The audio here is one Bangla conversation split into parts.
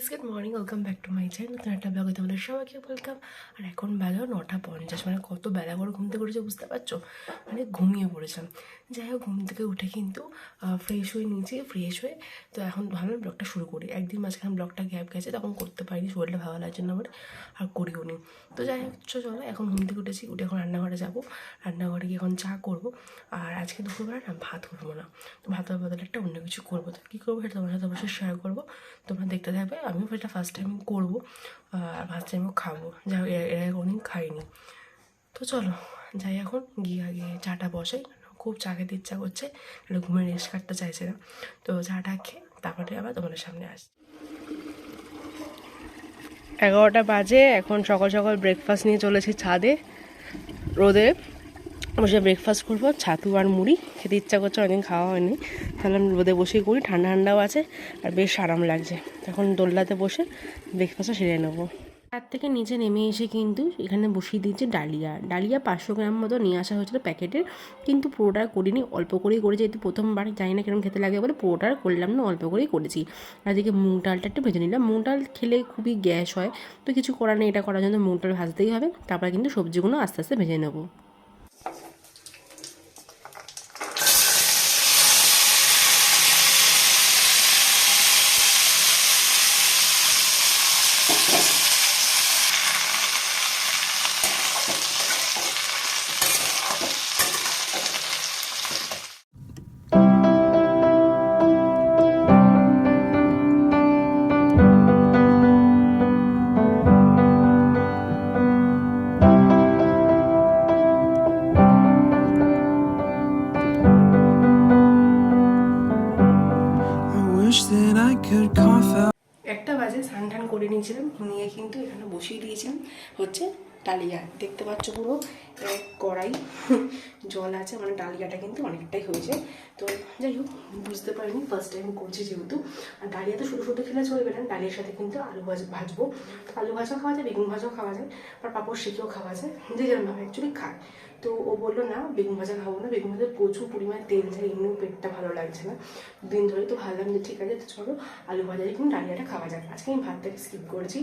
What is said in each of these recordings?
Guys good morning welcome back to my channel নতুন একটা ব্লগে তোমাদের সবাইকে ওয়েলকাম আর এখন বেলা নটা পঞ্চাশ মানে কত বেলা করে ঘুম থেকে উঠেছে বুঝতে পারছ? মানে ঘুমিয়ে পড়েছিলাম। যাই হোক, ঘুম থেকে উঠে কিন্তু ফ্রেশ হয়ে নিয়েছি ফ্রেশ হয়ে তো এখন ভাবলাম ব্লগটা শুরু করি। একদিন মাঝখানে ব্লগটা গ্যাপ গেছে, তখন করতে পারিনি, শরীরটা ভালো লাগছে না আমার আর করিও নি। তো যাই হোক, চলো এখন ঘুম থেকে উঠেছি, উঠে এখন রান্নাঘরে যাব। রান্নাঘরে গিয়ে এখন চা করব। আর আজকে দুপুরবেলা না ভাত করব না। তো ভাতের বদলে একটা অন্য কিছু করব। তো কী করব সেটা তোমার সাথে অবশ্যই শেয়ার করব। তোমরা দেখতে থাকবে। আমিও সেটা ফার্স্ট টাইম করব, আর ফার্স্ট টাইমও খাব। যা এর আগে কোনোদিন খাইনি। তো চলো, যাই এখন, গিয়ে আগে চাটা বসাই। খুব চা খেতে ইচ্ছা করছে একটু ঘুমের রেস্ট কাটতে চাইছে না। তো চাটা খেয়ে তারপরে আবার তোমাদের সামনে আসছি। এগারোটা বাজে, এখন সকাল সকাল ব্রেকফাস্ট নিয়ে চলেছি ছাদে, রোদে। বসে ব্রেকফাস্ট করব, ছাতু আর মুড়ি। খেতে ইচ্ছা করছে, অনেকদিন খাওয়া হয়নি। তাহলে আমি রোদে বসেই করি, ঠান্ডা ঠান্ডাও আছে, আর বেশ আরাম লাগছে। এখন দোলনাতে বসে ব্রেকফাস্টটা সেরে নেব। তার থেকে নিচে নেমে এসে কিন্তু এখানে বসিয়ে দিয়েছে ডালিয়া। ডালিয়া পাঁচশো গ্রাম মতো নিয়ে আসা হয়েছিল প্যাকেটের, কিন্তু পুরোটা করিনি, অল্প করেই করেছি। যেহেতু প্রথমবার, জানি না কীরকম খেতে লাগে বলে পুরোটা করলাম না, অল্প করেই করেছি। আর এদিকে মুগ ডালটা একটু ভেজে নিলাম। মুগ ডাল খেলে খুবই গ্যাস হয়, তো কিছু করার নেই, এটা করার জন্য মুগ ডাল ভাজতেই হবে। তারপরে কিন্তু সবজিগুলো আস্তে আস্তে ভেজে নেব। Thank you. নিয়েছিলাম নিয়ে কিন্তু এখানে বসিয়ে দিয়েছিলাম। হচ্ছে ডালিয়া, দেখতে পাচ্ছ পুরো এক কড়াই, জল আছে মানে ডালিয়াটা কিন্তু অনেকটাই হয়েছে। তো যাই হোক, বুঝতে পারিনি ফার্স্ট টাইম করছি যেহেতু। আর ডালিয়া তো শুধু শুধু খেলে চলবে না, ডালিয়ার সাথে কিন্তু আলু ভাজ ভাজবো। আলু ভাজাও খাওয়া যায়, বেগুন ভাজাও খাওয়া যায় আর পাপড় শেখেও খাওয়া যায়, যে যেরকমভাবে অ্যাকচুয়ালি খায়। তো ও বলল, না, বেগুন ভাজা খাব না, বেগুন ভাজা প্রচুর পরিমাণে তেল যায় এমনিও পেটটা ভালো লাগছে না। দিন ধরে তো ভাবলাম যে ঠিক আছে, তো চলো আলু ভাজারে কিন্তু ডালিয়াটা খাওয়া যাক। আজকে আমি ভাতটাকে স্কিপ করেছি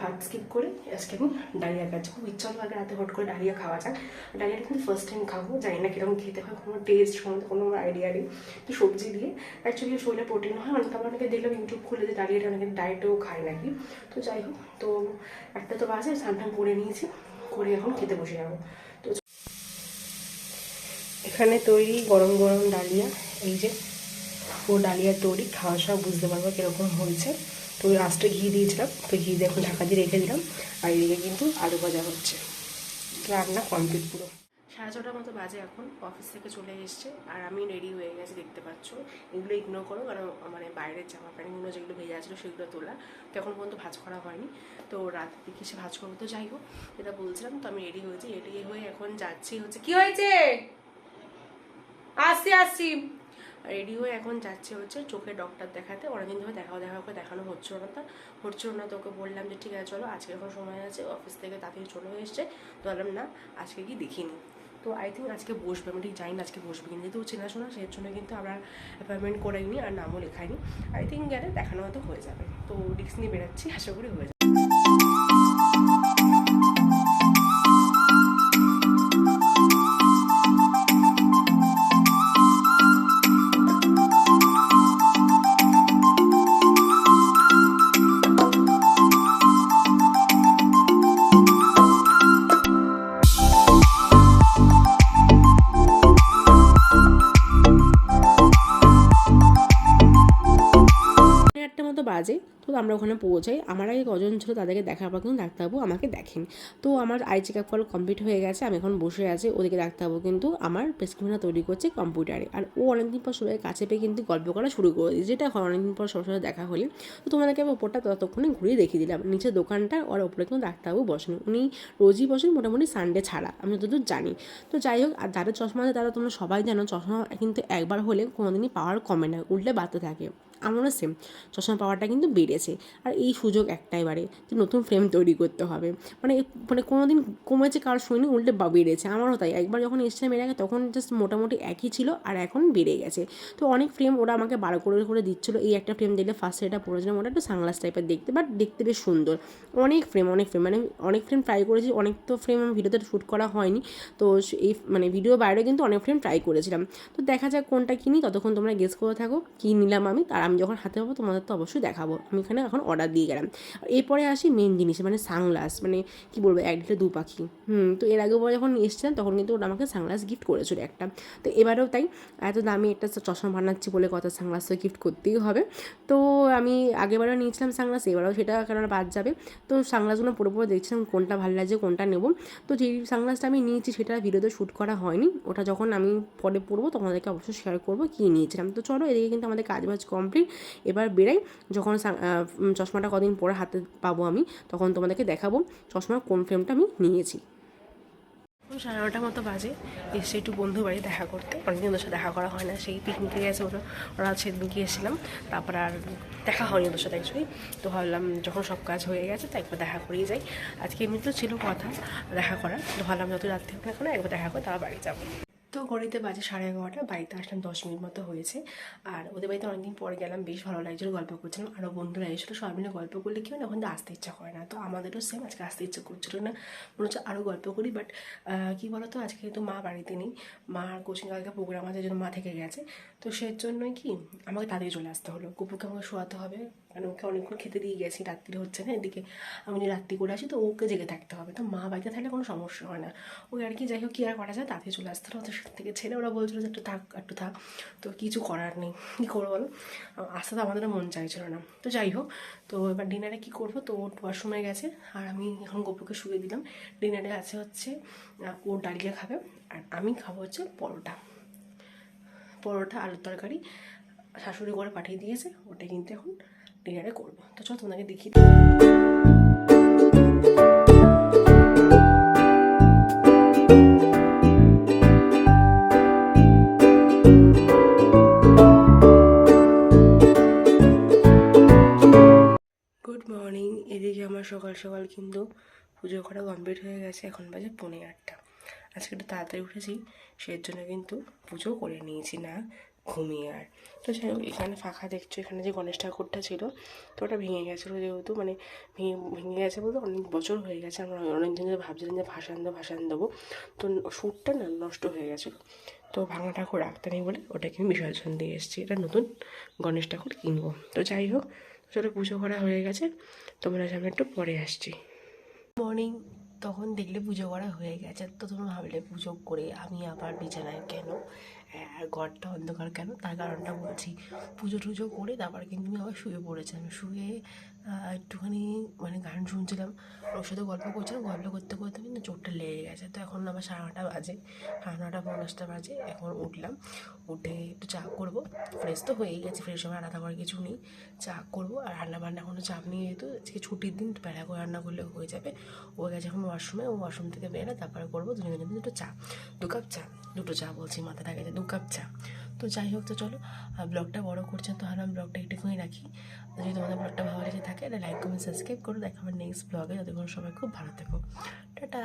ভাত স্কিপ করে আজকে আমি ডালিয়া খাচ্ছি খুব ইচ্ছা হলো আগে রাতে হট করে ডালিয়া খাওয়া যাক। ডালিয়াটা কিন্তু ফার্স্ট টাইম খাব, জানি না কীরকম খেতে হয়, কোনো টেস্ট সম্বন্ধে কোনো আইডিয়া নেই। তো সবজি দিয়ে অ্যাকচুয়ালি শরীরে প্রোটিন হয় অনেক আবার অনেকে দেখলাম ইউটিউব খুলে যে ডালিয়াটা অনেকে ডায়েটেও খায় নাকি। তো যাই হোক, তো একটা তো বাজে, স্নান করে নিয়েছি, করে এখন খেতে বসে যাব। এখানে তৈরি গরম গরম ডালিয়া, এই যে ও ডালিয়ার তৈরি খাওয়ার সময় বুঝতে পারব কীরকম হয়েছে। তো লাস্টে ঘি দিয়েছিলাম, তো ঘি দিয়ে এখন ঢাকা দিয়ে রেখে দিলাম, আর এদিকে কিন্তু আলু ভাজা হচ্ছে। রান্না কমপ্লিট পুরো। সাড়ে ছটার মতো বাজে এখন অফিস থেকে চলে এসছে, আর আমি রেডি হয়ে গেছি, দেখতে পাচ্ছ। এগুলো ইগনোর করো, কারণ মানে বাইরের জামা প্যান্টগুলো যেগুলো ভেজা ছিল সেগুলো তোলা। তো এখন পর্যন্ত ভাজ করা হয়নি। তো রাত দিকে সে ভাজ করব, তো যাই হোক, যেটা বলছিলাম, তো আমি রেডি হয়েছি রেডি হয়ে এখন যাচ্ছি হচ্ছে, কি হয়েছে? আসছি আসছি রেডি হয়ে এখন যাচ্ছে হচ্ছে চোখে ডক্টর দেখাতে। অনেকদিন ধরে দেখা দেখা করে দেখানো হচ্ছিল না তা। হচ্ছিল না তোকে বললাম যে, ঠিক আছে, চলো, আজকে এখন সময় আছে অফিস থেকে তাড়াতাড়ি চলে এসছে। তো বললাম, না, আজকে কি দেখিনি তো আই থিঙ্ক আজকে বসবে, আমি ঠিক জানি না আজকে বসবে কিন্তু যেহেতু চেনাশোনা, সেই জন্য কিন্তু আমরা অ্যাপয়েন্টমেন্ট করাইনি আর নামও লেখাইনি। আই থিঙ্ক গেলে দেখানো হয়তো হয়ে যাবে। তো রিক্স নিয়ে বেরাচ্ছি, আশা করি হয়ে যাবে। আমরা ওখানে পৌঁছাই। আমার আগে কজন ছিল তাদেরকে দেখার পর কিন্তু ডাক্তারবাবু আমাকে দেখেন। তো আমার আই চেক আপ করা কমপ্লিট হয়ে গেছে, আমি এখন বসে আছি। ওদিকে ডাক্তারবাবু কিন্তু আমার প্রেসক্রিপশনটা তৈরি করছে কম্পিউটারে আর ও অনেকদিন পর সবাই কাছে পেয়ে কিন্তু গল্প করা শুরু করে দিয়েছে। যেটা হয় অনেকদিন পর সবার সাথে দেখা হলে। তো তোমাদেরকে আমি ওপরটা ততক্ষণে ঘুরিয়ে দেখিয়ে দিলাম। নিচে দোকানটা আর ওপরে কিন্তু ডাক্তারবাবু বসেন। উনি রোজই বসেন মোটামুটি সানডে ছাড়া। আমি যতদূর জানি। তো যাই হোক, আর যাদের চশমা আছে তারা তোমরা সবাই জানো, চশমা কিন্তু একবার হলে কোনোদিনই পাওয়ার কমে না, উল্টে বাড়তে থাকে। আমারও সেম চশমা পাওয়ারটা কিন্তু বেড়েছে। আর এই সুযোগ একটাই বাড়ে যে নতুন ফ্রেম তৈরি করতে হবে। মানে মানে কোনো দিন কমেছে কারোর শুনি উল্টে বা বেড়েছে। আমারও তাই। একবার যখন এসেছিলাম এর আগে, তখন জাস্ট মোটামুটি একই ছিল, আর এখন বেড়ে গেছে। তো অনেক ফ্রেম ওরা আমাকে বারো করে করে দিচ্ছিল। এই একটা ফ্রেম দিলে ফার্স্ট এটা পড়েছিলাম ওটা একটু সাংলাস টাইপের দেখতে বাট দেখতে বেশ সুন্দর। অনেক ফ্রেম অনেক ফ্রেম মানে অনেক ফ্রেম ট্রাই করেছি, অনেক তো ফ্রেম আমি ভিডিওতে শ্যুট করা হয়নি। তো এই মানে ভিডিও বাইরে কিন্তু অনেক ফ্রেম ট্রাই করেছিলাম। তো দেখা যাক কোনটা কিনি, ততক্ষণ তোমরা গেস করে থাকো, কী নিলাম আমি আর আমি যখন হাতে পাবো তোমাদের তো অবশ্যই দেখাবো। আমি এখানে এখন অর্ডার দিয়ে গেলাম। এরপরে আসি মেন জিনিস মানে সানগ্লাস মানে কী বলব, এক ঢিলে দু পাখি। হুম, তো এর আগে যখন এসেছিলাম, তখন কিন্তু ওরা আমাকে সানগ্লাস গিফট করেছিল একটা। তো এবারেও তাই, এত দামি একটা চশমা বানাচ্ছি বলে কথা সানগ্লাস তো গিফট করতেই হবে। তো আমি আগেবারও নিয়েছিলাম সানগ্লাস এবারেও সেটা কেননা বাদ যাবে। তো সানগ্লাসগুলো পরে পরে দেখছিলাম, কোনটা ভালো লাগছে, কোনটা নেব। তো যেই সানগ্লাসটা আমি নিয়েছি, সেটা ভিডিওতে শ্যুট করা হয়নি। ওটা যখন আমি পরে পরবো তোমাদেরকে অবশ্যই শেয়ার করব, কী নিয়েছিলাম। তো চলো, এদিকে কিন্তু আমাদের কাজ বাজ কমপ্লিট এবার বেরাই, যখন চশমাটা কদিন পরে হাতে পাবো আমি, তখন তোমাদেরকে দেখাবো চশমার কোন ফ্রেমটা আমি নিয়েছি। সাড়ে নটার মতো বাজে, এসে একটু বন্ধু বাড়ি দেখা করতে। অনেকদিন ওদের সাথে দেখা করা হয় না, সেই পিকনিকে গেছে ওরা ওরা সেদিনকে গিয়েছিলাম তারপর আর দেখা হয়নি ওদের সাথে অ্যাকচুয়ালি তো ভাবলাম যখন সব কাজ হয়ে গেছে, তাই একবার দেখা করেই যাই। আজকে এমনিতেও ছিল কথা, দেখা করার। তো ভাবলাম যত রাত্রি হোক না একবার দেখা করে তারপর বাড়ি যাব। তো ঘড়িতে বাজে সাড়ে এগারোটা, বাড়িতে আসলাম দশ মিনিট মতো হয়েছে। আর ওদের বাড়িতে অনেকদিন পরে গেলাম, বেশ ভালো লাগছিল, গল্প করছিলাম। আরও বন্ধুরা এসেছিল, সবাই মিলে গল্প করলে কি হয় না, ওখান থেকে আসতে ইচ্ছা করে না। তো আমাদেরও সেম আজকে আসতে ইচ্ছা করছিল না। মনে হচ্ছে আরও গল্প করি বাট কী বলো তো আজকে তো মা বাড়িতে নেই। মার কোচিং কালকে প্রোগ্রাম আছে জন্য মা থেকে গেছে। তো সেই জন্যই কি, আমাকে তাড়াতাড়ি চলে আসতে হলো। কুকুরকে আমাকে শোয়াতে হবে। কারণ ওকে অনেকক্ষণ খেতে দিয়ে গেছি, রাত্রি হচ্ছে না, এদিকে আমি রাত্রি করে আসি তো ওকে জেগে থাকতে হবে। তো মা বাড়িতে থাকলে কোনো সমস্যা হয় না। ওই আর কি যাই হোক, কী আর করা যায়, তাড়াতাড়ি চলে আসতে ওদের থেকে ছেড়ে ওরা বলছিল যে একটু থাক একটু থাক। তো কিছু করার নেই। কী করব বলো? আসতে তো আমাদের মন চাইছিল না। তো যাই হোক, তো এবার ডিনারে কী করব? তো ওর ওয়াশরুমে গেছে, আর আমি এখন গোপুকে শুয়ে দিলাম। ডিনারে আছে হচ্ছে ও ডালিয়া খাবে, আর আমি খাব হচ্ছে পরোটা। পরোটা, আলুর তরকারি, শাশুড়ি করে পাঠিয়ে দিয়েছে, ওটা কিন্তু এখন ডিনারে করব। তো চল এদিকে আমার সকাল সকাল কিন্তু পুজো করা কমপ্লিট হয়ে গেছে। এখন বাজে পৌনে আটটা। আজকে একটু তাড়াতাড়ি উঠেছি সেই জন্য কিন্তু পুজো করে নিয়েছি। না ঘুমিয়ে আর তো যাই হোক এখানে ফাঁকা দেখছ এখানে যে গণেশ ঠাকুরটা ছিল তো ওটা ভেঙে গেছিল যেহেতু মানে ভেঙে ভেঙে গেছে বলতে অনেক বছর হয়ে গেছে আমরা অনেক দিন ধরে ভাবছিলাম যে ভাসান দেবো ভাসান দেবো। তো সুরটা না নষ্ট হয়ে গেছিল। তো ভাঙা ঠাকুর রাখতে নেই বলে ওটাকে আমি বিসর্জন দিয়ে এসেছি এটা নতুন গণেশ ঠাকুর কিনবো। তো যাই হোক চলো পুজো করা হয়ে গেছে তোমরা সামনে একটু পরে আসছি। মর্নিং তখন দেখলে পুজো করা হয়ে গেছে। তো তখন ভাবলে পুজো করে আমি আবার বিছানায় কেন? ঘরটা অন্ধকার কেন? তার কারণটা বলছি। পুজো টুজো করে তারপর কিন্তু আমি আবার শুয়ে পড়েছিলাম শুয়ে একটুখানি মানে গান শুনছিলাম, ওর সাথে গল্প করছিলাম, গল্প করতে করতে কিন্তু চোখটা লেগে গেছে। তো এখন আমার সাড়ে নটা বাজে, সাড়ে নটা পঞ্চাশটা বাজে, এখন উঠলাম, উঠে একটু চা করব। ফ্রেশ তো হয়েই গেছে ফ্রেশ হওয়ার আলাদা করে কিছু নেই, চা করব। আর রান্না বান্না কোনো চাপ নেই যেহেতু, আজকে ছুটির দিন বেলা করে রান্না করলে হয়ে যাবে। ও গেছে এখন ওয়াশরুমে ও ওয়াশরুম থেকে বেরোলে তারপরে করব, দুজনে জন্য দুটো চা, দু কাপ চা, দুটো চা বলছি মাথাটা গেছে দু কাপ চা। তো যাই হোক, তো চলো ব্লগটা বড় করছেন তো আমি ব্লগটা একটুখানি রাখি। যদি তোমাদের ব্লগটা ভালো লেগে থাকে এটা লাইক কমেন্ট সাবস্ক্রাইব করো, দেখা আমার নেক্সট ব্লগে যাতে যতক্ষণ সবাই খুব ভালো থেকো। টাটা।